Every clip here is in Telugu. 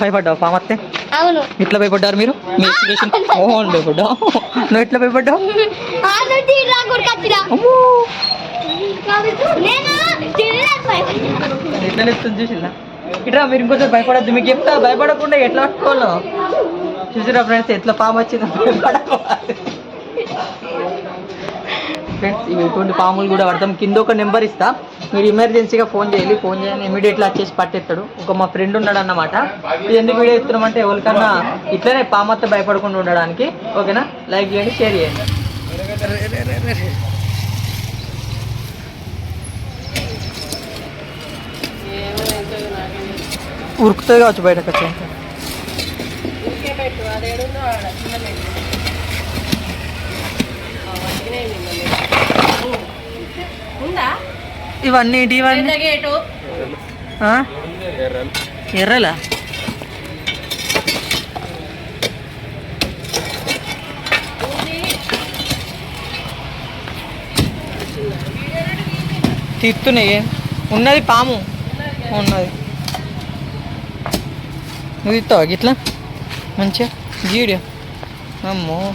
భయపడ్డావు. పాము వస్తే అవును. ఇట్లా భయపడ్డారు మీరు? మీ ఎక్స్ప్రెషన్? ఓ అని భయపడ్డావు? నువ్వు ఎట్లా భయపడ్డావు. ఎట్లా చెప్తుంది చూసిందా ఇట్లా మీరు ఇంకోసారి భయపడద్దు. మీకు చెప్తా భయపడకుండా ఎట్లా పట్టుకోను చూసిరా ఫ్రెండ్స్ ఎట్లా పాము వచ్చిందో భయపడకూడదు. ఫ్రెండ్స్ ఇవి ఇటువంటి పాములు కూడా పడతాం కింద ఒక నెంబర్ ఇస్తా. మీరు ఎమర్జెన్సీగా ఫోన్ చేయాలి. ఫోన్ చేయాలి ఇమీడియట్లీ వచ్చేసి పట్టేస్తాడు. ఒక మా ఫ్రెండ్ ఉన్నాడు అన్నమాట ఇది ఎందుకు వీడియో ఇస్తున్నామంటే ఎవరికన్నా ఇట్లనే పామత్త భయపడకుండా ఉండడానికి. ఓకేనా? లైక్ చేయండి షేర్ చేయండి. ఉరుకుతుంది కావచ్చు బయటకు వచ్చి ఇవన్నీ ఇవన్నీ? ఎర్రలా? తీస్తున్నాయి ఉన్నది పాము. ఉన్నది. నువ్వు ఇస్తావా గిట్లా? మంచిగా? జీడియో? అమ్మో.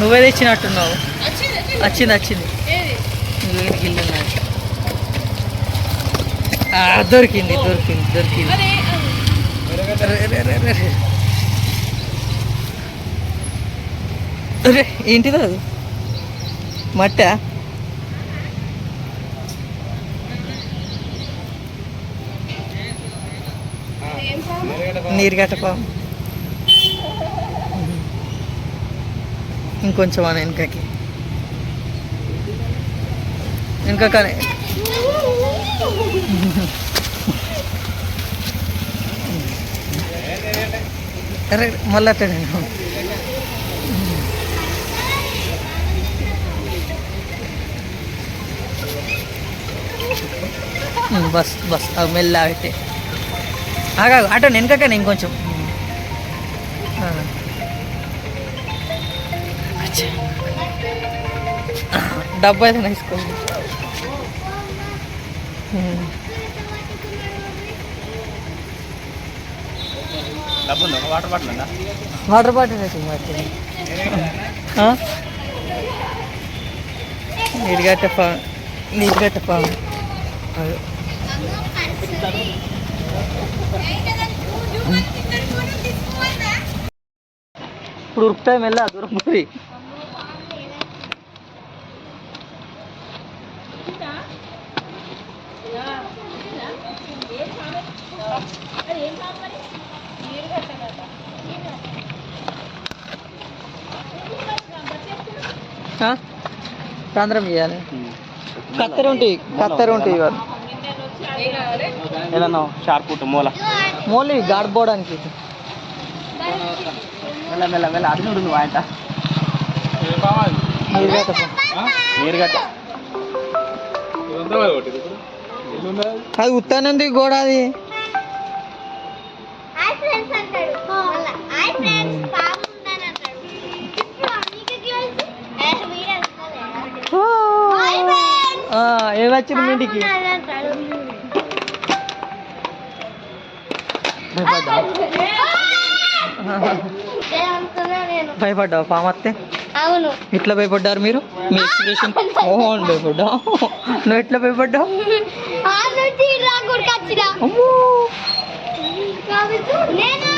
నువ్వే తెచ్చినట్టున్నావు. వచ్చింది వచ్చింది. నువ్వు ఈయనకి ఇల్లు ఉన్నది. ఆ, దొరికింది దొరికింది దొరికింది. అరే, ఏంటిది అది? మట్ట? నీరు గట్టపాము ఇంకొంచెం అని వెనకకి. వెనక కానీ అరే మళ్ళీ అట్టే నేను బస్ బస్ అవి మెల్ల అయితే. ఆగా అటు వెనకకనే ఇంకొంచెం. డబ్బు అయితే తీసుకోండి వాటర్ బాటిల్ ఉందా వాటర్ బాటిల్ అయితే మరి నీరు గట్టపా ఇప్పుడు ఉరుకుతాయి మెల్ల దూరం పోయి సాయంత్రం ఇవ్వాలి కత్తెర ఉంటాయి కత్తెర ఉంటాయి ఇవాళ ఏదన్నా షార్ప్ ఉంటుంది మూల. మోలీ గాడిపోవడానికి మెల్ల మెల్ల మెల్ల. అది ఉంటుంది వాయట నీరు గట్టపా నీరు గట్ట అది ఉత్తానంది గోడ అది హాయ్ ఫ్రెండ్స్ అంటాడు మళ్ళా హాయ్ ఫ్రెండ్స్ పాము ఉందని అంటాడు ఇప్పుడు నీకు ఎట్లా తెలుసు? ఏ, మీరే అనుకోలేదా? హాయ్ ఫ్రెండ్స్ ఆ, ఏమొచ్చింది మీ ఇంటికి పాము ఉందని అంటాడు. భయపడ్డావు ఏమనుకున్నా నేను భయపడ్డావు పామత్తే అవును. ఎట్లా భయపడ్డారు మీరు? మీ ఎక్స్ప్రెషన్ ఓ అని భయపడ్డావు నువ్వు ఎట్లా భయపడ్డావు? అమ్మో! నేను